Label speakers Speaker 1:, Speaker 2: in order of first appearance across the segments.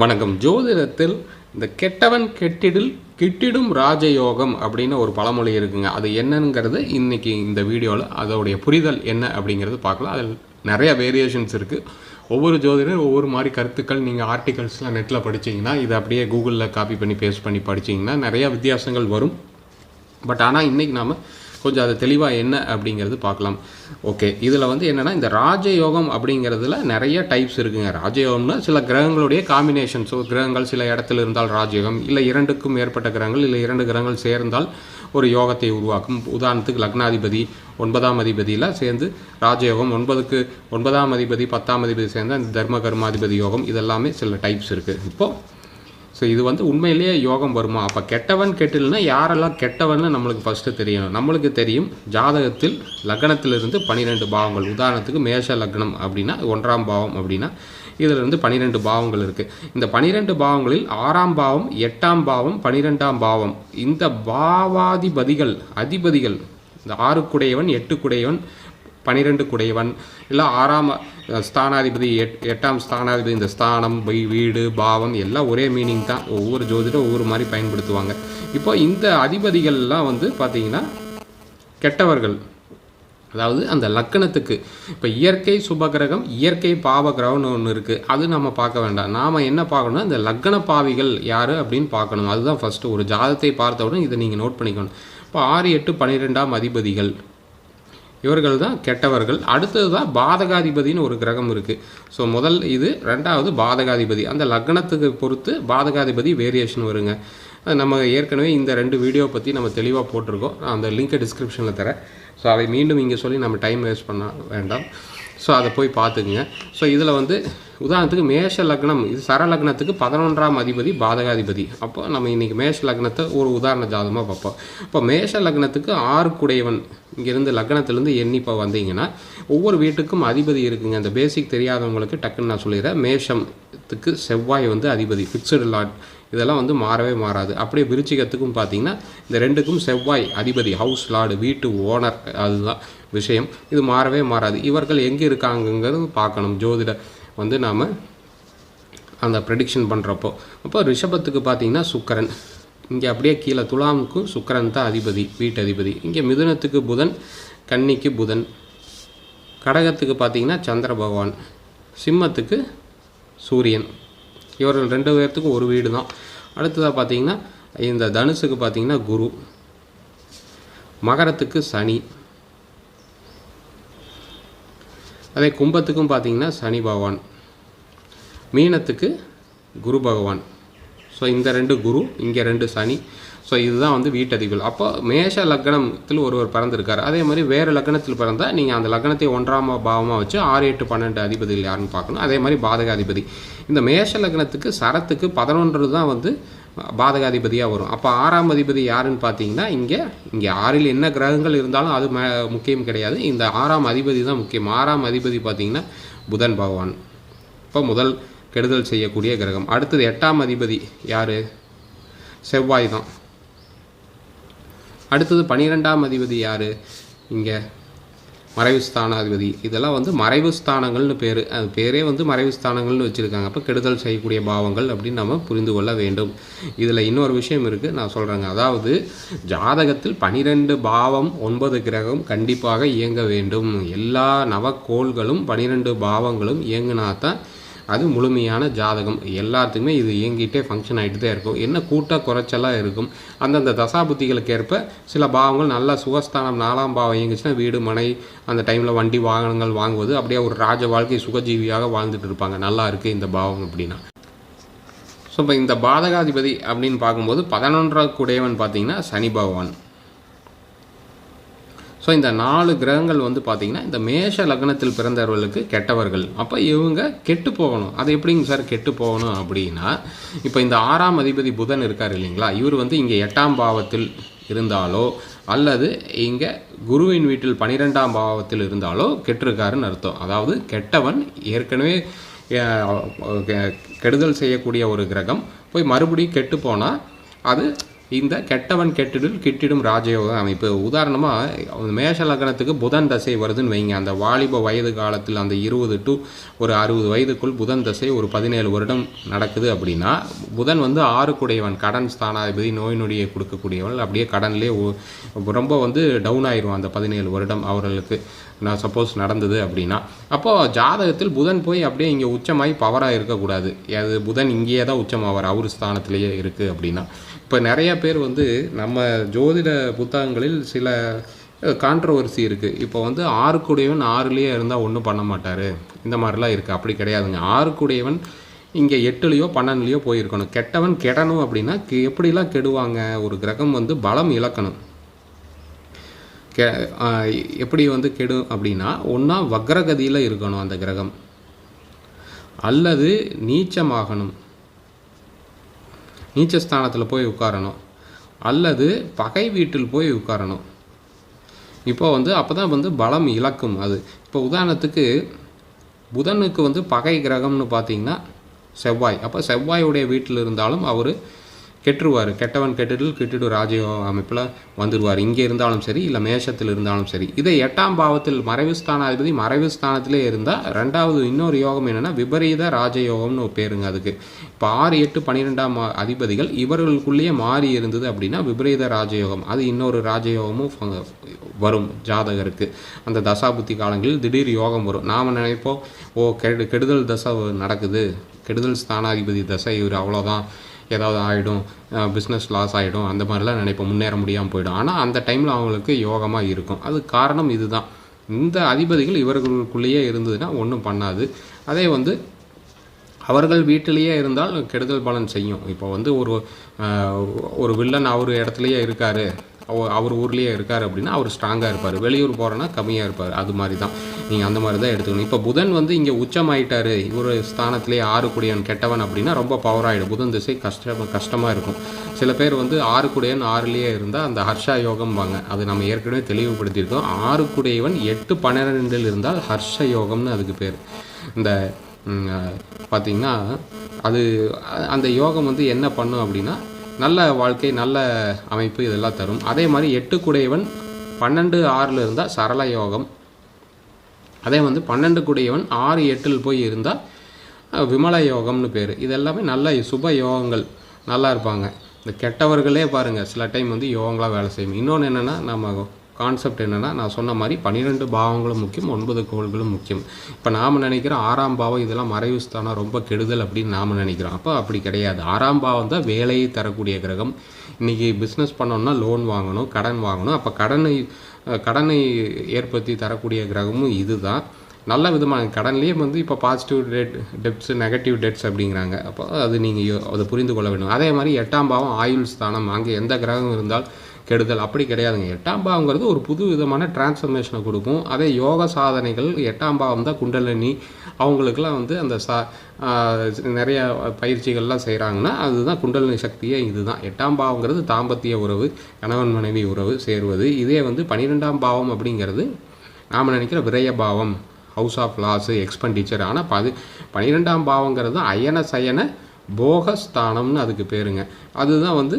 Speaker 1: வணக்கம். ஜோதிடத்தில் இந்த கெட்டவன் கெட்டிடில் கிட்டிடும் ராஜயோகம் அப்படின்னு ஒரு பழமொழி இருக்குங்க. அது என்னங்கிறது இன்னைக்கு இந்த வீடியோவில் அதோடைய புரிதல் என்ன அப்படிங்கிறது பார்க்கலாம். அதில் நிறைய வேரியேஷன்ஸ் இருக்குது ஒவ்வொரு ஜோதிடர் ஒவ்வொரு மாதிரி கருத்துக்கள் நீங்கள் ஆர்டிகல்ஸ்லாம் நெட்டில் படிச்சீங்கன்னா இதை அப்படியே கூகுளில் காப்பி பண்ணி பேஸ்ட் பண்ணி படிச்சீங்கன்னா நிறைய வித்தியாசங்கள் வரும். பட் ஆனால் இன்றைக்கி நாம் கொஞ்சம் அது தெளிவாக என்ன அப்படிங்கிறது பார்க்கலாம். ஓகே இதில் வந்து என்னென்னா இந்த ராஜயோகம் அப்படிங்கிறதுல நிறைய டைப்ஸ் இருக்குங்க. ராஜயோகம்னா சில கிரகங்களுடைய காம்பினேஷன் ஸோ கிரகங்கள் சில இடத்துல இருந்தால் ராஜயோகம் இல்லை இரண்டுக்கும் மேற்பட்ட கிரகங்கள் இல்லை இரண்டு கிரகங்கள் சேர்ந்தால் ஒரு யோகத்தை உருவாக்கும். உதாரணத்துக்கு லக்னாதிபதி ஒன்பதாம் அதிபதியில் சேர்ந்து ராஜயோகம் ஒன்பதுக்கு ஒன்பதாம் அதிபதி பத்தாம் அதிபதி சேர்ந்த இந்த தர்ம கர்மாதிபதி யோகம் இதெல்லாமே சில டைப்ஸ் இருக்குது இப்போது ஸோ இது வந்து உண்மையிலேயே யோகம் வருமா? அப்போ கெட்டவன் கெட்டில்னா யாரெல்லாம் கெட்டவன்னு நம்மளுக்கு ஃபஸ்ட்டு தெரியணும் நம்மளுக்கு தெரியும் ஜாதகத்தில் லக்னத்திலிருந்து பன்னிரெண்டு பாவங்கள். உதாரணத்துக்கு மேஷ லக்னம் அப்படின்னா ஒன்றாம் பாவம் அப்படின்னா இதிலிருந்து பனிரெண்டு பாவங்கள் இருக்குது இந்த பன்னிரெண்டு பாவங்களில் ஆறாம் பாவம் எட்டாம் பாவம் பன்னிரெண்டாம் பாவம். இந்த பாவாதிபதிகள் அதிபதிகள் இந்த ஆறுக்குடையவன் எட்டுக்குடையவன் பனிரெண்டு குடையவன். இல்லை ஆறாம் ஸ்தானாதிபதி எட் எட்டாம் ஸ்தானாதிபதி இந்த ஸ்தானம் வீ- வீடு பாவம் எல்லாம் ஒரே மீனிங் தான். ஒவ்வொரு ஜோதிடம் ஒவ்வொரு மாதிரி பயன்படுத்துவாங்க. இப்போ இந்த அதிபதிகள்லாம் வந்து பார்த்தீங்கன்னா கெட்டவர்கள். அதாவது அந்த லக்கணத்துக்கு. இப்போ இயற்கை சுபகிரகம் இயற்கை பாவ கிரகம்னு ஒன்று இருக்குது அது நம்ம பார்க்க வேண்டாம். நாம் என்ன பார்க்கணும்னா இந்த லக்கண பாவிகள் யார் அப்படின்னு பார்க்கணும். அதுதான் ஃபஸ்ட்டு ஒரு ஜாதத்தை பார்த்தவுடன் இதை நீங்கள் நோட் பண்ணிக்கணும். இப்போ ஆறு எட்டு பன்னிரெண்டாம் அதிபதிகள். இவர்கள் தான் கெட்டவர்கள். அடுத்தது தான் பாதகாதிபதினு ஒரு கிரகம் இருக்குது ஸோ முதல் இது ரெண்டாவது பாதகாதிபதி. அந்த லக்னத்துக்கு பொறுத்து பாதகாதிபதி வேரியேஷன் வருங்க. நம்ம ஏற்கனவே இந்த ரெண்டு வீடியோ பற்றி நம்ம தெளிவாக போட்டிருக்கோம். நான் அந்த லிங்க்கை டிஸ்கிரிப்ஷனில் தரேன். ஸோ அதை மீண்டும் இங்கே சொல்லி நம்ம டைம் வேஸ்ட் பண்ண வேண்டாம். ஸோ அதை போய் பார்த்துக்குங்க. ஸோ இதில் வந்து உதாரணத்துக்கு மேஷ லக்னம். இது சர லக்னத்துக்கு பதினொன்றாம் அதிபதி பாதகாதிபதி. அப்போ நம்ம இன்றைக்கி மேஷ லக்னத்தை ஒரு உதாரண ஜாதகமாக பார்ப்போம். இப்போ மேஷ லக்னத்துக்கு ஆறு குடையவன் இங்கேருந்து லக்னத்திலேருந்து எண்ணி இப்போ வந்தீங்கன்னா ஒவ்வொரு வீட்டுக்கும் அதிபதி இருக்குங்க. அந்த பேசிக் தெரியாதவங்களுக்கு டக்குன்னு நான் சொல்லிடுறேன். மேஷத்துக்கு செவ்வாய் வந்து அதிபதி ஃபிக்ஸடு லாட் இதெல்லாம் வந்து மாறவே மாறாது. அப்படியே விருச்சிகத்துக்கும் பார்த்தீங்கன்னா இந்த ரெண்டுக்கும் செவ்வாய் அதிபதி ஹவுஸ் லார்டு வீட்டு ஓனர் அதுதான் விஷயம். இது மாறவே மாறாது. இவர்கள் எங்கே இருக்காங்கங்கிறது பார்க்கணும். ஜோதிட வந்து நாம் அந்த ப்ரெடிக்ஷன் பண்ணுறப்போ அப்போ ரிஷபத்துக்கு பார்த்தீங்கன்னா சுக்கரன். இங்கே அப்படியே கீழே துலாமுக்கும் சுக்கரன் தான் அதிபதி வீட்டு அதிபதி. இங்கே மிதுனத்துக்கு புதன் கன்னிக்கு புதன். கடகத்துக்கு பார்த்தீங்கன்னா சந்திர பகவான். சிம்மத்துக்கு சூரியன். இவர்கள் ரெண்டு பேர்த்துக்கும் ஒரு வீடு தான் அடுத்ததாக பார்த்தீங்கன்னா இந்த தனுசுக்கு பார்த்தீங்கன்னா குரு. மகரத்துக்கு சனி. அதே கும்பத்துக்கும் பார்த்தீங்கன்னா சனி பகவான். மீனத்துக்கு குரு பகவான். ஸோ இந்த ரெண்டு குரு இங்கே ரெண்டு சனி. ஸோ இதுதான் வந்து வீட்டதிகள். அப்போ மேஷ லக்னத்தில் ஒருவர் பிறந்திருக்கார். அதே மாதிரி வேறு லக்னத்தில் பிறந்தால் நீங்கள் அந்த லக்னத்தை ஒன்றாம் பாவமாக வச்சு ஆறு எட்டு பன்னெண்டு அதிபதிகள் யாருன்னு பார்க்கணும். அதே மாதிரி பாதகாதிபதி. இந்த மேஷ லக்னத்துக்கு சரத்துக்கு பதினொன்று தான் வந்து பாதகாதிபதியாக வரும். அப்போ ஆறாம் அதிபதி யாருன்னு பார்த்தீங்கன்னா இங்கே இங்கே ஆறில் என்ன கிரகங்கள் இருந்தாலும் அது முக்கியம் கிடையாது. இந்த ஆறாம் அதிபதி தான் முக்கியம். ஆறாம் அதிபதி பார்த்தீங்கன்னா புதன் பகவான். இப்போ முதல் கெடுதல் செய்யக்கூடிய கிரகம். அடுத்தது எட்டாம் அதிபதி யார்? செவ்வாய் தான். அடுத்தது பன்னிரெண்டாம் அதிபதி யார்? இங்கே மறைவு ஸ்தானாதிபதி. இதெல்லாம் வந்து மறைவு ஸ்தானங்கள்னு பேர். அது பேரே வந்து மறைவு ஸ்தானங்கள்னு வச்சுருக்காங்க. அப்போ கெடுதல் செய்யக்கூடிய பாவங்கள் அப்படின்னு நம்ம புரிந்து கொள்ள வேண்டும். இதில் இன்னொரு விஷயம் இருக்குது நான் சொல்கிறேங்க அதாவது ஜாதகத்தில் பனிரெண்டு பாவம் ஒன்பது கிரகம் கண்டிப்பாக இயங்க வேண்டும். எல்லா நவக்கோள்களும் பனிரெண்டு பாவங்களும் இயங்கினா தான் அது முழுமையான ஜாதகம். எல்லாத்துக்குமே இது இயங்கிட்டே ஃபங்க்ஷன் ஆகிட்டு தான் இருக்கும். என்ன கூட்ட குறைச்சலாக இருக்கும்? அந்தந்த தசாபுத்திகளுக்கு ஏற்ப சில பாவங்கள் நல்ல சுகஸ்தானம் நாலாம் பாவம் இயங்குச்சுன்னா வீடு மனை அந்த டைமில் வண்டி வாகனங்கள் வாங்குவது அப்படியே ஒரு ராஜ வாழ்க்கை சுகஜீவியாக வாழ்ந்துட்டு இருப்பாங்க. நல்லா இருக்குது இந்த பாவம் அப்படின்னா. ஸோ இப்போ இந்த பாதகாதிபதி அப்படின்னு பார்க்கும்போது பதினொன்றாவது கூடையவன் பார்த்தீங்கன்னா சனி பகவான். ஸோ இந்த நாலு கிரகங்கள் வந்து பார்த்திங்கன்னா இந்த மேஷ லக்னத்தில் பிறந்தவர்களுக்கு கெட்டவர்கள். அப்போ இவங்க கெட்டு போகணும். அது எப்படிங்க சார் கெட்டு போகணும் அப்படின்னா இப்போ இந்த ஆறாம் அதிபதி புதன் இருக்கார் இல்லைங்களா? இவர் வந்து இங்கே எட்டாம் பாவத்தில் இருந்தாலோ அல்லது இங்கே குருவின் வீட்டில் பனிரெண்டாம் பாவத்தில் இருந்தாலோ கெட்டிருக்காருன்னு அர்த்தம். அதாவது கெட்டவன் ஏற்கனவே கெ- கெடுதல் செய்யக்கூடிய ஒரு கிரகம் போய் மறுபடியும் கெட்டு போனால் அது இந்த கெட்டவன் கெட்டிடும் கிட்டிடும் ராஜயோக அமைப்பு. உதாரணமாக மேஷ லக்னத்துக்கு புதன் தசை வருதுன்னு வைங்க. அந்த வாலிப வயது காலத்தில் அந்த இருபது டு ஒரு அறுபது வயதுக்குள் புதன் தசை ஒரு பதினேழு வருடம் நடக்குது அப்படின்னா புதன் வந்து ஆறுக்குடையவன் கடன் ஸ்தானாதிபதி நோய் நொடியை கொடுக்கக்கூடியவன் அப்படியே கடன்லேயே ரொம்ப வந்து டவுன் ஆயிரும் அந்த பதினேழு வருடம் அவர்களுக்கு. நான் சப்போஸ் நடந்தது அப்படின்னா. அப்போது ஜாதகத்தில் புதன் போய் அப்படியே இங்கே உச்சமாகி பவராக இருக்கக்கூடாது. அது புதன் இங்கேயே தான் உச்சமாவார். அவர் ஸ்தானத்திலேயே இருக்குது அப்படின்னா. இப்போ நிறைய பேர் வந்து நம்ம ஜோதிட புத்தகங்களில் சில கான்ட்ரவர்சி இருக்குது இப்போ வந்து ஆறுக்குடையவன் ஆறுலேயே இருந்தால் ஒன்றும் பண்ண மாட்டார். இந்த மாதிரிலாம் இருக்குது அப்படி கிடையாதுங்க. ஆறுக்குடையவன் இங்கே எட்டுலேயோ பன்னெண்டுலேயோ போயிருக்கணும். கெட்டவன் கெடணும் அப்படின்னா கெ- எப்படிலாம் கெடுவாங்க? ஒரு கிரகம் வந்து பலம் இழக்கணும். கெ எப்படி வந்து கெடும் அப்படின்னா ஒன்றா வக்ரகதியில் இருக்கணும் அந்த கிரகம். அல்லது நீச்சமாகணும். நீச்சஸ்தானத்தில் போய் உட்காரணும். அல்லது பகை வீட்டில் போய் உட்காரணும். இப்போ வந்து அப்போ தான் வந்து பலம் இழக்கும் அது. இப்போ உதாரணத்துக்கு புதனுக்கு வந்து பகை கிரகம்னு பார்த்தீங்கன்னா செவ்வாய். அப்போ செவ்வாயுடைய வீட்டில் இருந்தாலும் அவர் கெட்டுருவார். கெட்டவன் கெட்டுடல் கெட்டுடு ராஜயோக அமைப்பில் வந்துடுவார் இங்கே இருந்தாலும் சரி இல்லை மேஷத்தில் இருந்தாலும் சரி. இதை எட்டாம் பாவத்தில் மறைவு ஸ்தானாதிபதி மறைவு ஸ்தானத்திலே இருந்தால் ரெண்டாவது இன்னொரு யோகம் என்னென்னா விபரீத ராஜயோகம்னு பேருங்க அதுக்கு. இப்போ ஆறு எட்டு பன்னிரெண்டாம் அதிபதிகள் இவர்களுக்குள்ளேயே மாறி இருந்தது அப்படின்னா விபரீத ராஜயோகம். அது இன்னொரு ராஜயோகமும் வரும் ஜாதகருக்கு. அந்த தசாபுத்தி காலங்களில் திடீர் யோகம் வரும். நாம் நினைப்போம் ஓ கெடு கெடுதல் தசை நடக்குது. கெடுதல் ஸ்தானாதிபதி தசை இவர் அவ்வளோதான் ஏதாவது ஆகிடும் பிஸ்னஸ் லாஸ் ஆகிடும் அந்த மாதிரிலாம் நினைப்போம். முன்னேற முடியாமல் போயிடும். ஆனால் அந்த டைமில் அவங்களுக்கு யோகமாக இருக்கும். அது காரணம் இதுதான். இந்த அதிபதிகள் இவர்களுக்குள்ளேயே இருந்ததுன்னா ஒன்றும் பண்ணாது. அதே வந்து அவர்கள் வீட்டிலேயே இருந்தால் கெடுதல் பலன் செய்யும். இப்போ வந்து ஒரு ஒரு வில்லன் அவர் இடத்துலையே இருக்கார். அவர் ஊர்லேயே இருக்கார் அப்படின்னா அவர் ஸ்ட்ராங்காக இருப்பார். வெளியூர் போகிறேன்னா கம்மியாக இருப்பார். அது மாதிரி தான் நீங்கள் அந்த மாதிரி தான் எடுத்துக்கணும். இப்போ புதன் வந்து இங்கே உச்சமாயிட்டார். இவர் ஸ்தானத்திலே ஆறு கெட்டவன் அப்படின்னா ரொம்ப பவர் ஆகிடும் புதன் திசை கஷ்டம் கஷ்டமாக இருக்கும். சில பேர் வந்து ஆறுக்குடையன் ஆறுலேயே இருந்தால் அந்த ஹர்ஷா யோகம்பாங்க. அது நம்ம ஏற்கனவே தெளிவுபடுத்தியிருக்கோம். ஆறுக்குடையவன் எட்டு பன்னிரெண்டில் இருந்தால் ஹர்ஷ யோகம்னு அதுக்கு பேர். இந்த பார்த்திங்கன்னா பார்த்தீங்கன்னா அது அந்த யோகம் வந்து என்ன பண்ணும் அப்படின்னா நல்ல வாழ்க்கை நல்ல அமைப்பு இதெல்லாம் தரும். அதே மாதிரி எட்டு குடையவன் பன்னெண்டு ஆறில் இருந்தால் சரள யோகம். அதே வந்து பன்னெண்டு குடையவன் ஆறு எட்டில் போய் இருந்தால் விமல யோகம்னு பேர். இதெல்லாமே நல்ல சுப யோகங்கள். நல்லா இருப்பாங்க. இந்த கெட்டவர்களே பாருங்கள் சில டைம் வந்து யோகங்களாக வேலை செய்யும். இன்னொன்று என்னென்னா நம்ம கான்செப்ட் என்னென்னா நான் சொன்ன மாதிரி பன்னிரெண்டு பாவங்களும் முக்கியம் ஒன்பது கோள்களும் முக்கியம். இப்போ நாம் நினைக்கிறோம் ஆறாம் பாவம் இதெல்லாம் மறைவு ஸ்தானம் ரொம்ப கெடுதல் அப்படின்னு நாம் நினைக்கிறோம். அப்போ அப்படி கிடையாது. ஆறாம் பாவம் தான் வேலையை தரக்கூடிய கிரகம். இன்றைக்கி பிஸ்னஸ் பண்ணோம்னா லோன் வாங்கணும் கடன் வாங்கணும். அப்போ கடனை கடனை ஏற்படுத்தி தரக்கூடிய கிரகமும் இதுதான். நல்ல விதமான கடன்லேயே வந்து இப்போ positive debt debts negative debts அப்படிங்கிறாங்க. அப்போ அது நீங்கள் அதை புரிந்து கொள்ள வேண்டும். அதே மாதிரி எட்டாம் பாவம் ஆயுள் ஸ்தானம். அங்கே எந்த கிரகம் இருந்தால் கெடுதல். அப்படி கிடையாதுங்க. எட்டாம் பாவங்கிறது ஒரு புது விதமான டிரான்ஸ்ஃபர்மேஷனை கொடுக்கும். அதே யோக சாதனைகள் எட்டாம் பாவம் தான் குண்டலினி. அவங்களுக்கெல்லாம் வந்து அந்த சா நிறைய பயிற்சிகள்லாம் செய்கிறாங்கன்னா அதுதான் குண்டலினி சக்தியே இதுதான். எட்டாம் பாவங்கிறது தாம்பத்திய உறவு கணவன் மனைவி உறவு சேருவது. இதே வந்து பன்னிரெண்டாம் பாவம் அப்படிங்கிறது நாம் நினைக்கிற விரய பாவம் ஹவுஸ் ஆஃப் லாஸு எக்ஸ்பெண்டிச்சர் ஆனால் பது பன்னிரெண்டாம் பாவங்கிறது அயன சயன போகஸ்தானம்னு அதுக்கு பேருங்க. அதுதான் வந்து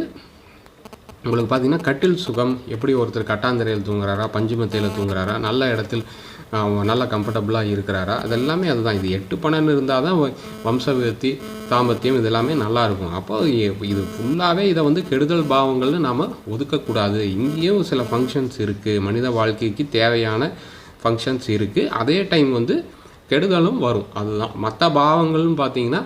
Speaker 1: உங்களுக்கு பார்த்தீங்கன்னா கட்டில் சுகம் எப்படி ஒருத்தர் கட்டாந்தரையில் தூங்குறாரா பஞ்சுமத்தையில் தூங்குறாரா நல்ல இடத்தில் நல்லா நல்ல கம்ஃபர்டபுளாக இருக்கிறாரா அதெல்லாமே அதுதான். இது எட்டு பன்னெண்டு இருந்தால் தான் வ- தாம்பத்தியம் இது எல்லாமே நல்லா இருக்கும். அப்போ இது ஃபுல்லாகவே இதை வந்து கெடுதல் பாவங்கள்னு நாம் ஒதுக்கக்கூடாது. இங்கேயும் சில ஃபங்க்ஷன்ஸ் இருக்குது மனித வாழ்க்கைக்கு தேவையான ஃபங்க்ஷன்ஸ் இருக்குது அதே டைம் வந்து கெடுதலும் வரும். அதுதான். மற்ற பாவங்கள்னு பார்த்தீங்கன்னா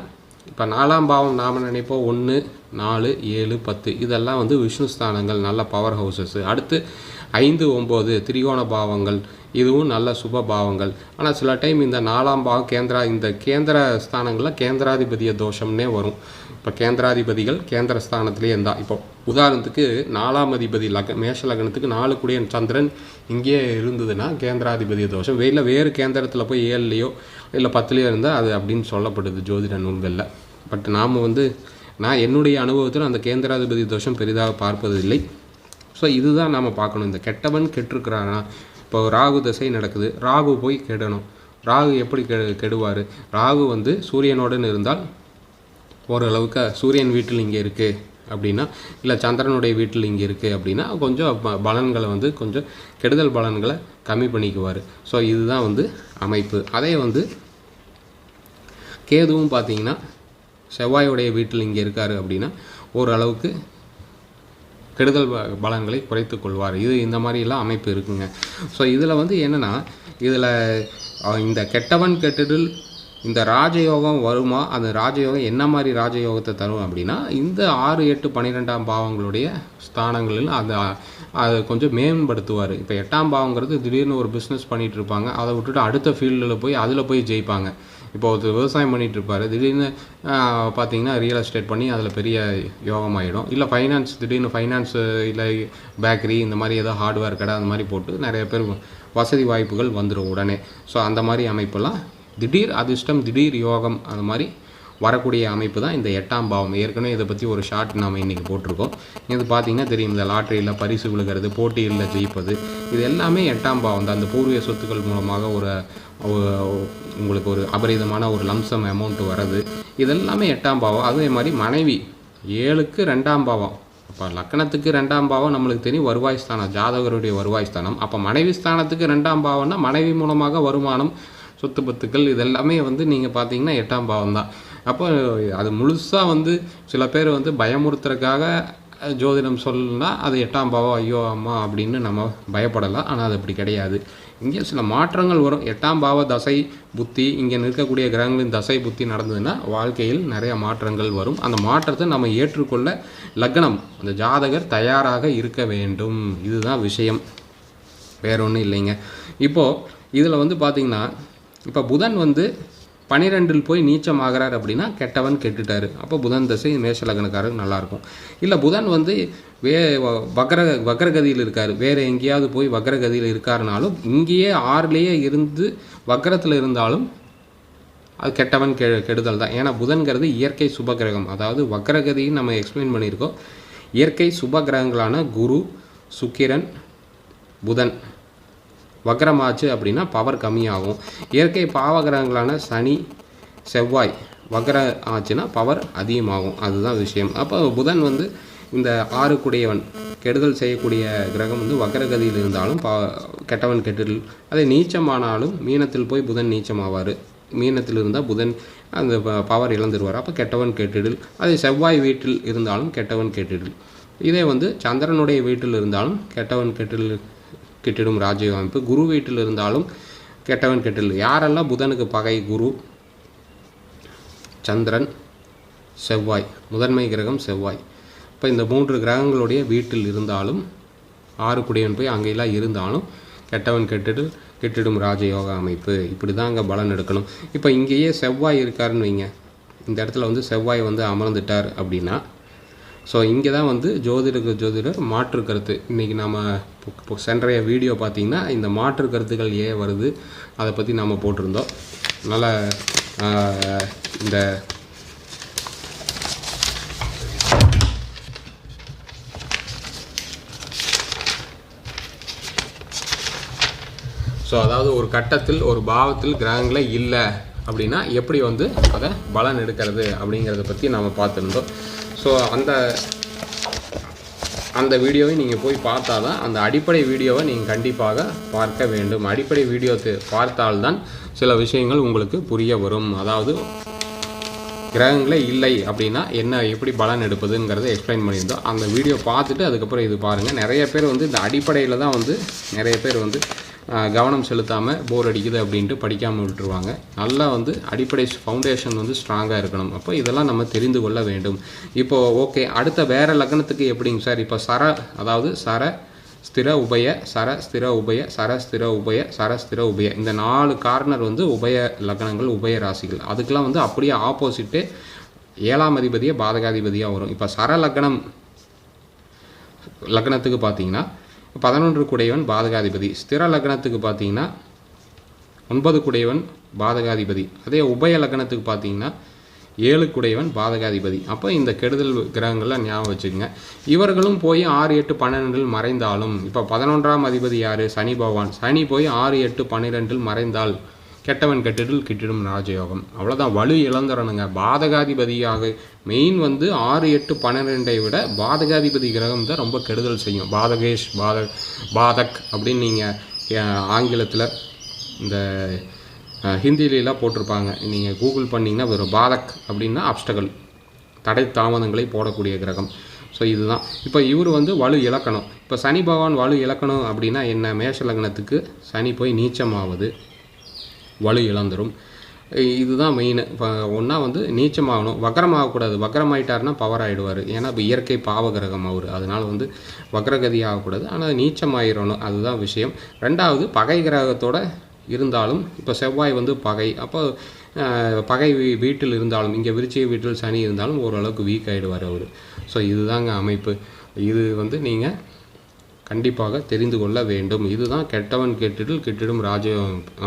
Speaker 1: இப்போ நாலாம் பாவம் நாம் நினைப்போம். ஒன்று நாலு ஏழு பத்து. இதெல்லாம் வந்து விஷ்ணு ஸ்தானங்கள் நல்ல பவர் ஹவுசஸ் அடுத்து ஐந்து ஒம்பது திரிகோண பாவங்கள். இதுவும் நல்ல சுப பாவங்கள். ஆனால் சில டைம் இந்த நாலாம் பாவம் கேந்திரா இந்த கேந்திர ஸ்தானங்களில் கேந்திராதிபதிய தோஷம்னே வரும். இப்போ கேந்திராதிபதிகள் கேந்திர ஸ்தானத்திலே இருந்தால் இப்போ உதாரணத்துக்கு நாலாம் அதிபதி லக மேஷ லக்னத்துக்கு நாலு குடியன் சந்திரன் இங்கேயே இருந்ததுன்னா கேந்திராதிபதி தோஷம். வெளியில் வேறு கேந்திரத்தில் போய் ஏழுலையோ இல்லை பத்துலேயோ இருந்தால் அது அப்படின்னு சொல்லப்படுது ஜோதிட நூல்களில். பட் நாம் வந்து நான் என்னுடைய அனுபவத்தில் அந்த கேந்திராதிபதி தோஷம் பெரிதாக பார்ப்பதில்லை. ஸோ இதுதான் நாம் பார்க்கணும். இந்த கெட்டவன் கெட்டிருக்கிறானா? இப்போ ராகு திசை நடக்குது. ராகு போய் கெடணும். ராகு எப்படி கெ கெடுவார்? ராகு வந்து சூரியனுடன் இருந்தால் ஓரளவுக்கு சூரியன் வீட்டில் இங்கே இருக்குது அப்படின்னா இல்லை சந்திரனுடைய வீட்டில் இங்கே இருக்குது அப்படின்னா கொஞ்சம் பலன்களை வந்து கொஞ்சம் கெடுதல் பலன்களை கம்மி பண்ணிக்குவார். ஸோ இதுதான் வந்து அமைப்பு. அதே வந்து கேதுவும் பார்த்தீங்கன்னா செவ்வாயுடைய வீட்டில் இங்கே இருக்கார் அப்படின்னா ஓரளவுக்கு கெடுதல் ப- பலன்களை குறைத்து கொள்வார். இது இந்த மாதிரிலாம் அமைப்பு இருக்குங்க. ஸோ இதில் வந்து என்னென்னா இதில் இந்த கெட்டவன் கெட்டுதல் இந்த ராஜயோகம் வருமா? அந்த ராஜயோகம் என்ன மாதிரி ராஜயோகத்தை தரும் அப்படின்னா இந்த ஆறு எட்டு பன்னிரெண்டாம் பாவங்களுடைய ஸ்தானங்களில் அந்த அதை கொஞ்சம் மேம்படுத்துவார். இப்போ எட்டாம் பாவங்கிறது திடீர்னு ஒரு பிஸ்னஸ் பண்ணிகிட்டு இருப்பாங்க அதை விட்டுட்டு அடுத்த ஃபீல்டில் போய் அதில் போய் ஜெயிப்பாங்க. இப்போ ஒருத்தர் விவசாயம் பண்ணிகிட்டு இருப்பார் திடீர்னு பார்த்தீங்கன்னா ரியல் எஸ்டேட் பண்ணி அதில் பெரிய யோகமாயிடும். இல்லை ஃபைனான்ஸ் திடீர்னு ஃபைனான்ஸ் இல்லை பேக்கரி இந்த மாதிரி ஏதோ ஹார்ட்வேர் கடை அந்த மாதிரி போட்டு நிறைய பேர் வசதி வாய்ப்புகள் வந்துடும் உடனே. ஸோ அந்த மாதிரி அமைப்பெல்லாம் திடீர் அதிர்ஷ்டம் திடீர் யோகம் அந்த மாதிரி வரக்கூடிய அமைப்பு தான் இந்த எட்டாம் பாவம். ஏற்கனவே இதை பற்றி ஒரு ஷார்ட் நாம் இன்றைக்கி போட்டிருக்கோம். இது பார்த்தீங்கன்னா தெரியும் இந்த லாட்டரியில் பரிசு விழுகிறது போட்டியில் ஜெயிப்பது இது எல்லாமே எட்டாம் பாவம் தான். அந்த பூர்வீக சொத்துக்கள் மூலமாக ஒரு உங்களுக்கு ஒரு அபரிதமான ஒரு லம்சம் அமௌண்ட் வர்றது. இதெல்லாமே எட்டாம் பாவம். அதே மாதிரி மனைவி ஏழுக்கு ரெண்டாம் பாவம். அப்போ லக்கணத்துக்கு ரெண்டாம் பாவம் நம்மளுக்கு தெரியும் வருவாய் ஸ்தானம் ஜாதகருடைய வருவாய் ஸ்தானம். அப்போ மனைவி ஸ்தானத்துக்கு ரெண்டாம் பாவம்னா மனைவி மூலமாக வருமானம் சொத்து பத்துக்கள் இதெல்லாமே வந்து நீங்கள் பார்த்தீங்கன்னா எட்டாம் பாவம் தான். அப்போ அது முழுசாக வந்து சில பேர் வந்து பயமுறுத்துறதுக்காக ஜோதிடம் சொல்லணும்னா அது எட்டாம் பாவம் ஐயோ அம்மா அப்படின்னு நம்ம பயப்படலாம். ஆனால் அது அப்படி கிடையாது. இங்கே சில மாற்றங்கள் வரும். எட்டாம் பாவ தசை புத்தி இங்கே நிற்கக்கூடிய கிரகங்களின் தசை புத்தி நடந்ததுன்னா வாழ்க்கையில் நிறைய மாற்றங்கள் வரும். அந்த மாற்றத்தை நம்ம ஏற்றுக்கொள்ள லக்னம் அந்த ஜாதகர் தயாராக இருக்க வேண்டும். இதுதான் விஷயம். வேற ஒன்றும் இல்லைங்க. இப்போது இதில் வந்து பார்த்தீங்கன்னா இப்போ புதன் வந்து பனிரெண்டில் போய் நீச்சம் ஆகிறார் அப்படின்னா கெட்டவன் கெட்டுட்டார். அப்போ புதன் தசை மேஷ நல்லாயிருக்கும் இல்லை புதன் வந்து வே வக்ர வக்ரகதியில் இருக்கார். வேறு எங்கேயாவது போய் வக்ரகதியில் இருக்காருனாலும் இங்கேயே ஆறுலேயே இருந்து வக்ரத்தில் இருந்தாலும் அது கெட்டவன் கெ கெடுதல் தான். ஏன்னா புதன்கிறது இயற்கை சுப கிரகம். அதாவது வக்ரகதின்னு நம்ம எக்ஸ்பிளைன் பண்ணியிருக்கோம். இயற்கை சுப கிரகங்களான குரு சுக்கிரன் புதன். வக்ரமாச்சு அப்படின்னா பவர் கம்மியாகும். இயற்கை பாவகிரகங்களான சனி செவ்வாய் வக்ர ஆச்சுன்னா பவர் அதிகமாகும். அதுதான் விஷயம். அப்போ புதன் வந்து இந்த ஆறுக்குடையவன் கெடுதல் செய்யக்கூடிய கிரகம் வந்து வக்ரகதியில் இருந்தாலும் பா கெட்டவன் கெட்டுதல் அதே நீச்சமானாலும் மீனத்தில் போய் புதன் நீச்சமாவார். மீனத்தில் இருந்தால் புதன் அந்த ப- பவர் இழந்துருவார். அப்போ கெட்டவன் கேட்டிடல் அதே செவ்வாய் வீட்டில் இருந்தாலும் கெட்டவன் கெட்டிடில் இதே வந்து சந்திரனுடைய வீட்டில் இருந்தாலும் கெட்டவன் கெட்டில் கெட்டிடும் ராஜயோக அமைப்பு. குரு வீட்டில் இருந்தாலும் கெட்டவன் கெட்டில் யாரெல்லாம் புதனுக்கு பகை? குரு சந்திரன் செவ்வாய். முதன்மை கிரகம் செவ்வாய். இப்போ இந்த மூன்று கிரகங்களுடைய வீட்டில் இருந்தாலும் ஆறு குடியவன் போய் அங்கெல்லாம் இருந்தாலும் கெட்டவன் கெட்டிடு கெட்டிடும் ராஜயோக அமைப்பு. இப்படி தான் அங்கே பலன் எடுக்கணும். இப்போ இங்கேயே செவ்வாய் இருக்காருன்னு வைங்க. இந்த இடத்துல வந்து செவ்வாய் வந்து அமர்ந்துட்டார் அப்படின்னா ஸோ இங்கே தான் வந்து ஜோதிடருக்கு ஜோதிடர் மாற்று கருத்து. இன்றைக்கி நம்ம இப்போ- சென்றைய வீடியோ பார்த்திங்கன்னா இந்த மாற்று கருத்துக்கள் ஏன் வருது அதை பற்றி நம்ம போட்டிருந்தோம். அதனால் இந்த ஸோ அதாவது ஒரு கட்டத்தில் ஒரு பாவத்தில் கிரகங்களே இல்லை அப்படின்னா எப்படி வந்து அதை பலன் எடுக்கிறது அப்படிங்கிறத பற்றி நம்ம பார்த்துருந்தோம். ஸோ அந்த அந்த வீடியோவை நீங்கள் போய் பார்த்தா தான் அந்த அடிப்படை வீடியோவை நீங்கள் கண்டிப்பாக பார்க்க வேண்டும். அடிப்படை வீடியோ பார்த்தால்தான் சில விஷயங்கள் உங்களுக்கு புரிய வரும். அதாவது கிரகங்களே இல்லை அப்படின்னா என்ன எப்படி பலன் எடுப்பதுங்கிறத எக்ஸ்பிளைன் பண்ணியிருந்தோம். அந்த வீடியோ பார்த்துட்டு அதுக்கப்புறம் இது பாருங்கள் நிறைய பேர் வந்து இந்த அடிப்படையில் தான் வந்து நிறைய பேர் வந்து கவனம் செலுத்தாமல் போர் அடிக்குது அப்படின்ட்டு படிக்காமல் விட்டுருவாங்க. நல்லா வந்து அடிப்படை ஃபவுண்டேஷன் வந்து ஸ்ட்ராங்காக இருக்கணும். அப்போ இதெல்லாம் நம்ம தெரிந்து கொள்ள வேண்டும். இப்போது ஓகே அடுத்த வேறு லக்னத்துக்கு எப்படிங்க சார்? இப்போ சர அதாவது சர ஸ்திர உபய சர ஸ்திர உபய சர ஸ்திர உபய சர ஸ்திர உபய. இந்த நாலு கார்னர் வந்து உபய லக்னங்கள் உபய ராசிகள். அதுக்கெலாம் வந்து அப்படியே ஆப்போசிட்டு ஏழாம் அதிபதியை பாதகாதிபதியாக வரும். இப்போ சர லக்னம் லக்னத்துக்கு பார்த்தீங்கன்னா பதினொன்று குடையவன் பாதகாதிபதி. ஸ்திர லக்னத்துக்கு பார்த்தீங்கன்னா ஒன்பது குடையவன் பாதகாதிபதி. அதே உபய லக்னத்துக்கு பார்த்தீங்கன்னா ஏழு குடையவன் பாதகாதிபதி. அப்போ இந்த கெடுதல் கிரகங்கள்லாம் ஞாபகம் வச்சுக்கோங்க. இவர்களும் போய் ஆறு எட்டு பன்னிரெண்டில் மறைந்தாலும் இப்போ பதினொன்றாம் அதிபதி யார்? சனி பகவான். சனி போய் ஆறு எட்டு பன்னிரெண்டில் மறைந்தால் கெட்டவன் கெட்டிடில் கிட்டிடும் ராஜயோகம். அவ்வளோதான் வலு இழந்துறனுங்க பாதகாதிபதியாக மெயின் வந்து ஆறு எட்டு பன்னிரெண்டை விட பாதகாதிபதி கிரகம் தான் ரொம்ப கெடுதல் செய்யும். பாதகேஷ் பாத பாதக் அப்படின்னு நீங்கள் ஆங்கிலத்தில் இந்த ஹிந்திலெலாம் போட்டிருப்பாங்க. நீங்கள் கூகுள் பண்ணிங்கன்னா வெறும் பாதக் அப்படின்னா அப்டகல் தடை தாமதங்களை போடக்கூடிய கிரகம். ஸோ இதுதான். இப்போ இவர் வந்து வலு இலக்கணம். இப்போ சனி பகவான் வலு இலக்கணம் அப்படின்னா என்ன? மேஷ லக்னத்துக்கு சனி போய் நீச்சமாவது. வலு இழந்துடும் இதுதான் மெயின் இப்போ ஒன்றா வந்து நீச்சமாகணும். வக்கரமாகக்கூடாது. வக்கரமாயிட்டாருன்னா பவர் ஆகிடுவார் ஏன்னா இப்போ இயற்கை பாவகிரகம் அவர். அதனால் வந்து வக்ரகதி ஆகக்கூடாது ஆனால் நீச்சமாயிடணும் அதுதான் விஷயம். ரெண்டாவது பகை கிரகத்தோட இருந்தாலும் இப்போ செவ்வாய் வந்து பகை. அப்போ பகை வீ- வீட்டில் இருந்தாலும் இங்கே விருச்சிக வீட்டில் சனி இருந்தாலும் ஓரளவுக்கு வீக் ஆகிடுவார் அவர். ஸோ இதுதாங்க அமைப்பு. இது வந்து நீங்கள் கண்டிப்பாக தெரிந்து கொள்ள வேண்டும். இதுதான் கெட்டவன் கெட்டிடில் கெட்டிடும் ராஜ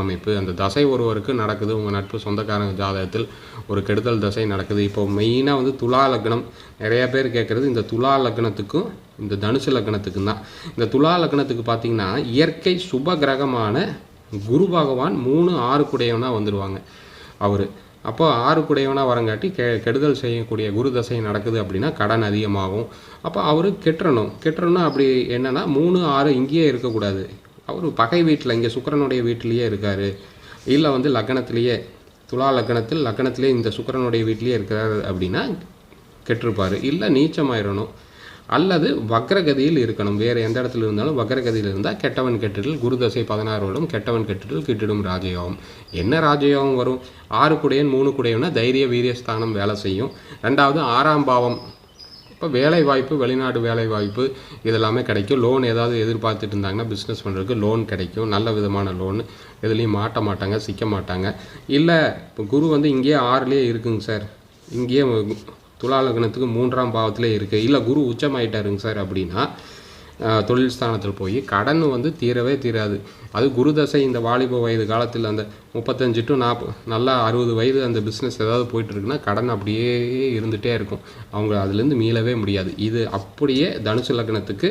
Speaker 1: அமைப்பு. அந்த தசை ஒருவருக்கு நடக்குது. உங்கள் நட்பு சொந்தக்காரங்க ஜாதகத்தில் ஒரு கெடுதல் தசை நடக்குது. இப்போ மெயினாக வந்து துலா லக்னம். நிறைய பேர் கேட்குறது இந்த துலா லக்னத்துக்கும் இந்த தனுசு லக்னத்துக்கும் தான். இந்த துலா லக்னத்துக்கு பார்த்தீங்கன்னா இயற்கை சுப கிரகமான குரு பகவான் மூணு ஆறு குடையவனாக வந்துடுவாங்க அவர் அப்போ ஆறு குடையவனாக வரங்காட்டி கெ கெடுதல் செய்யக்கூடிய குரு தசை நடக்குது அப்படின்னா கடன் அதிகமாகும். அப்போ அவர் கெட்டுறணும். கெட்டுறணும் அப்படி என்னென்னா மூணு ஆறு இங்கேயே இருக்கக்கூடாது. அவர் பகை வீட்டில் இங்கே சுக்கிரனுடைய வீட்டிலேயே இருக்கார். இல்லை வந்து லக்னத்திலேயே துலா லக்னத்தில் லக்னத்திலே இந்த சுக்கிரனுடைய வீட்டிலேயே இருக்கிறார் அப்படின்னா கெட்டிருப்பார். இல்லை நீச்சமாயிடணும் அல்லது வக்ரகதியில் இருக்கணும். வேறு எந்த இடத்துல இருந்தாலும் வக்ரகதியில் இருந்தால் கெட்டவன் கெட்டிடல் குருதசை பதினாறு வருடம் கெட்டவன் கெட்டிடல் கிட்டிடும் ராஜயோகம். என்ன ராஜயோகம் வரும்? ஆறு குடையன் மூணு குடையன்னா தைரிய வீரியஸ்தானம் வேலை செய்யும். ரெண்டாவது ஆறாம் பாவம். இப்போ வேலை வாய்ப்பு வெளிநாடு வேலை வாய்ப்பு இதெல்லாமே கிடைக்கும். லோன் ஏதாவது எதிர்பார்த்துட்டு இருந்தாங்கன்னா பிஸ்னஸ் பண்ணுறதுக்கு லோன் கிடைக்கும். நல்ல விதமான லோன் எதுலேயும் மாட்ட மாட்டாங்க சிக்க மாட்டாங்க. இல்லை இப்போ குரு வந்து இங்கேயே ஆறுலேயே இருக்குங்க சார் இங்கேயே துலா லக்னத்துக்கு மூன்றாம் பாவத்திலே இருக்குது இல்லை குரு உச்சமாயிட்டாருங்க சார் அப்படின்னா தொழில் ஸ்தானத்தில் போய் கடன் வந்து தீரவே தீராது. அது குரு தசை இந்த வாலிப வயது காலத்தில் அந்த முப்பத்தஞ்சு டு நாற்பது நல்லா அறுபது வயது அந்த பிஸ்னஸ் ஏதாவது போயிட்டு இருக்குன்னா கடன் அப்படியே இருந்துகிட்டே இருக்கும். அவங்க அதுலேருந்து மீளவே முடியாது. இது அப்படியே தனுசு லக்னத்துக்கு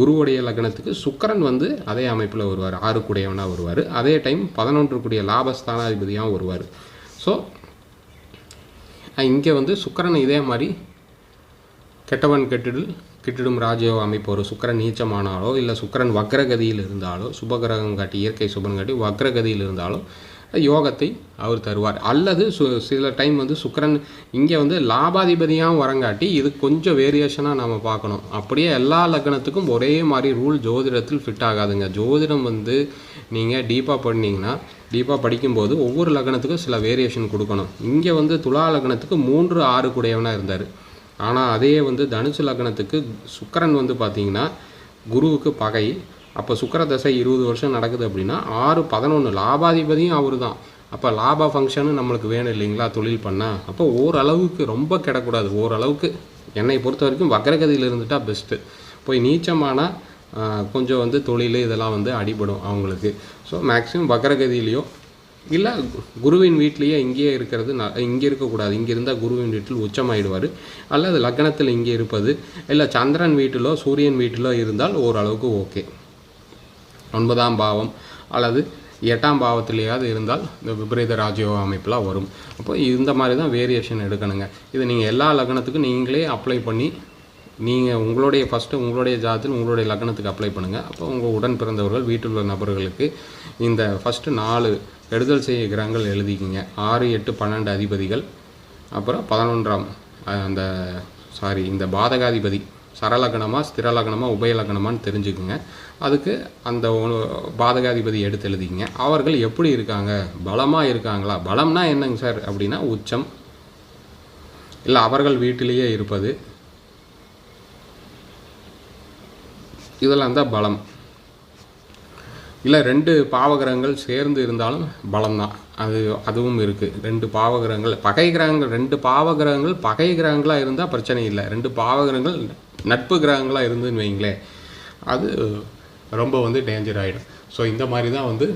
Speaker 1: குருவுடைய லக்னத்துக்கு சுக்கரன் வந்து அதே அமைப்பில் வருவார். ஆறு கூடையவனாக வருவார். அதே டைம் பதினொன்று கூடிய லாபஸ்தானாதிபதியாகவும் வருவார். ஸோ இங்கே வந்து சுக்கரன் இதே மாதிரி கெட்டவன் கெட்டிடில் கிட்டிடும் ராஜயோக அமைப்போர் சுக்கரன் நீச்சமானாலோ இல்லை சுக்கரன் வக்ரகதியில் இருந்தாலோ சுபகிரகம் காட்டி இயற்கை சுபன் காட்டி வக்ரகதியில் இருந்தாலோ யோகத்தை அவர் தருவார். அல்லது சு சில டைம் வந்து சுக்கரன் இங்கே வந்து லாபாதிபதியாகவும் வரங்காட்டி இது கொஞ்சம் வேரியேஷனாக நம்ம பார்க்கணும். அப்படியே எல்லா லக்னத்துக்கும் ஒரே மாதிரி ரூல் ஜோதிடத்தில் ஃபிட் ஆகாதுங்க. ஜோதிடம் வந்து நீங்கள் டீப்பாக பண்ணிங்கன்னா டீப்பாக படிக்கும்போது ஒவ்வொரு லக்னத்துக்கும் சில வேரியேஷன் கொடுக்கணும். இங்கே வந்து துலா லக்னத்துக்கு மூன்று ஆறு கூடையவனாக இருந்தார். ஆனால் அதே வந்து தனுசு லக்னத்துக்கு சுக்கரன் வந்து பார்த்தீங்கன்னா குருவுக்கு பகை அப்போ சுக்கர தசை இருபது வருஷம் நடக்குது அப்படின்னா ஆறு பதினொன்று லாபாதிபதியும் அவர் தான் அப்போ லாப ஃபங்க்ஷனு நம்மளுக்கு வேணும் இல்லைங்களா தொழில் பண்ணால் அப்போ ஓரளவுக்கு ரொம்ப கிடக்கூடாது. ஓரளவுக்கு என்னை பொறுத்த வரைக்கும் வக்ரகதியில் இருந்துட்டால் பெஸ்ட்டு போய் நீச்சமானால் கொஞ்சம் வந்து தொழில் இதெல்லாம் வந்து அடிபடும் அவங்களுக்கு. ஸோ மேக்ஸிமம் வக்ரகதியிலையோ இல்லை குருவின் வீட்லேயே இங்கேயே இருக்கிறது ந இங்கே இருக்கக்கூடாது. இங்கே இருந்தால் குருவின் வீட்டில் உச்சமாயிடுவார். அல்லது லக்னத்தில் இங்கே இருப்பது இல்லை சந்திரன் வீட்டிலோ சூரியன் வீட்டிலோ இருந்தால் ஓரளவுக்கு ஓகே ஒன்பதாம் பாவம் அல்லது எட்டாம் பாவத்திலேயாவது இருந்தால் இந்த விபரீத ராஜயோக அமைப்பெலாம் வரும். அப்போ இந்த மாதிரி தான் வேரியேஷன் எடுக்கணுங்க. இது நீங்கள் எல்லா லக்னத்துக்கும் நீங்களே அப்ளை பண்ணி நீங்கள் உங்களுடைய ஃபஸ்ட்டு உங்களுடைய ஜாதத்தில் உங்களுடைய லக்னத்துக்கு அப்ளை பண்ணுங்கள் அப்போ உங்கள் உடன் பிறந்தவர்கள் வீட்டில் உள்ள நபர்களுக்கு இந்த ஃபஸ்ட்டு நாலு எடுதல் செய்ய கிரகங்கள் எழுதிக்கிங்க. ஆறு எட்டு பன்னெண்டு அதிபதிகள். அப்புறம் பதினொன்றாம் அந்த சாரி இந்த பாதகாதிபதி. சரலக்கணமாக ஸ்திரலக்கணமாக உபயலக்கணமான்னு தெரிஞ்சுக்குங்க. அதுக்கு அந்த ஒ- பாதகாதிபதி எடுத்து எழுதிங்க அவர்கள் எப்படி இருக்காங்க? பலமாக இருக்காங்களா? பலம்னா என்னங்க சார் அப்படின்னா உச்சம். இல்லை அவர்கள் வீட்டிலேயே இருப்பது. இதெல்லாம் தான் பலம். இல்லை ரெண்டு பாவகிரகங்கள் சேர்ந்து இருந்தாலும் பலம்தான் அது அதுவும் இருக்குது ரெண்டு பாவகிரகங்கள் பகை கிரகங்கள் ரெண்டு பாவகிரகங்கள் பகை கிரகங்களாக இருந்தால் பிரச்சனை இல்லை. ரெண்டு பாவகிரகங்கள் நட்பு கிரகங்களாக இருந்துன்னு வைங்களேன் அது ரொம்ப வந்து டேஞ்சர் ஆகிடும் ஸோ இந்த மாதிரி தான் வந்து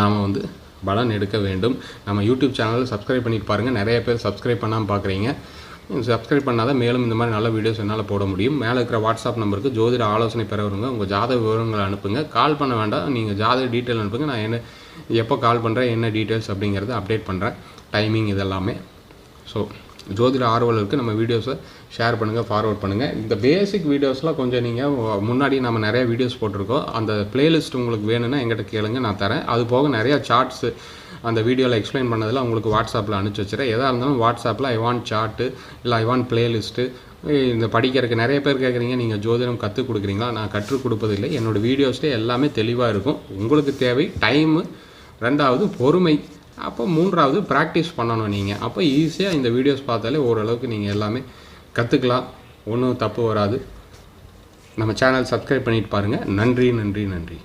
Speaker 1: நாம் வந்து பலன் எடுக்க வேண்டும். நம்ம யூடியூப் சேனலில் சப்ஸ்கிரைப் பண்ணிட்டு பாருங்கள் நிறைய பேர் சப்ஸ்கிரைப் பண்ணாமல் பார்க்குறீங்க சப்ஸ்கிரைப் பண்ணாதான் மேலும் இந்த மாதிரி நல்ல வீடியோஸ் என்னால் போட முடியும். மேலே இருக்கிற வாட்ஸ்அப் நம்பருக்கு ஜோதிட ஆலோசனை பெறவருங்க உங்கள் ஜாத விவரங்களை அனுப்புங்க. கால் பண்ண வேண்டாம். நீங்கள் ஜாத டீட்டெயில் அனுப்புங்க. நான் என்ன எப்போ கால் பண்ணுறேன் என்ன டீட்டெயில்ஸ் அப்படிங்கிறத அப்டேட் பண்ணுறேன் டைமிங் இதெல்லாமே. ஸோ ஜோதிட ஆர்வலருக்கு நம்ம வீடியோஸை ஷேர் பண்ணுங்கள் ஃபார்வர்ட் பண்ணுங்கள் இந்த பேசிக் வீடியோஸ்லாம் கொஞ்சம் நீங்கள் முன்னாடி நம்ம நிறைய வீடியோஸ் போட்டிருக்கோம். அந்த பிளேலிஸ்ட் உங்களுக்கு வேணும்னா எங்கிட்ட கேளுங்க நான் தரேன். அது போக நிறையா சார்ட்ஸு அந்த வீடியோவில் எக்ஸ்பிளைன் பண்ணதில் உங்களுக்கு வாட்ஸ்அப்பில் அனுப்பிச்சி வச்சுறேன் எதாக இருந்தாலும் வாட்ஸ்அப்பில் ஐ வாண்ட் சார்ட்டு இல்லை ஐ வாண்ட் பிளேலிஸ்ட்டு இந்த படிக்கிறதுக்கு நிறைய பேர் கேட்குறீங்க நீங்கள் ஜோதிடம் கற்றுக் கொடுக்குறீங்களா? நான் கற்றுக் கொடுப்பதில்லை. என்னோடய வீடியோஸ்லேயே எல்லாமே தெளிவாக இருக்கும். உங்களுக்கு தேவை டைமு ரெண்டாவது பொறுமை. அப்போ மூன்றாவது ப்ராக்டிஸ் பண்ணணும் நீங்கள் அப்போ ஈஸியாக இந்த வீடியோஸ் பார்த்தாலே ஓரளவுக்கு நீங்கள் எல்லாமே கற்றுக்கலாம் ஒன்றும் தப்பு வராது. நம்ம சேனல் சப்ஸ்கிரைப் பண்ணிட்டு பாருங்கள் நன்றி நன்றி நன்றி.